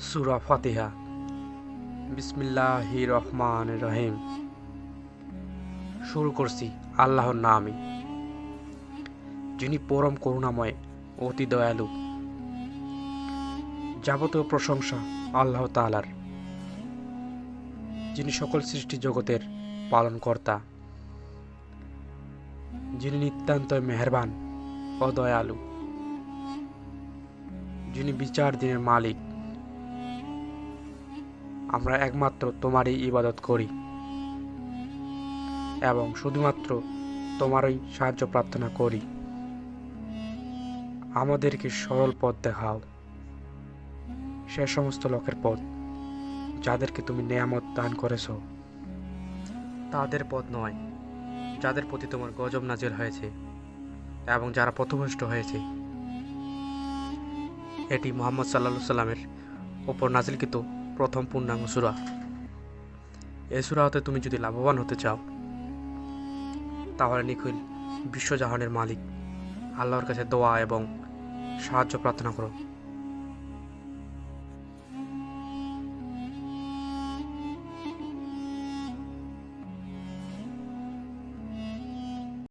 সুরা ফাতিহা। বিসমিল্লাহি রহমান রহিম। শুরু করছি আল্লাহর নামে। যিনি পরম করুণাময়, অতি দয়ালু। যাবতীয় প্রশংসা আল্লাহ তালার যিনি সকল সৃষ্টি জগতের পালনকর্তা। যিনি নিতান্ত মেহেরবান ও দয়ালু যিনি বিচার দিনের মালিক। আমরা একমাত্র তোমারই ইবাদত করি। এবং শুধুমাত্র তোমারই সাহায্য প্রার্থনা করি। আমাদেরকে সরল পথ দেখাও। সে সমস্ত লোকের পথ, যাদেরকে তুমি নেয়ামত দান করেছ, তাদের পথ নয়, যাদের প্রতি তোমার গজব নাজিল হয়েছে এবং যারা পথভ্রষ্ট হয়েছে। এটি মোহাম্মদ সাল্লা সাল্লামের ওপর নাজিলকৃত প্রথম পূর্ণাঙ্গ সুরা। এই সুরা হতে তুমি যদি লাভবান হতে চাও, তাহলে নিখিল বিশ্বজাহানের মালিক আল্লাহর কাছে দোয়া এবং সাহায্য প্রার্থনা করো।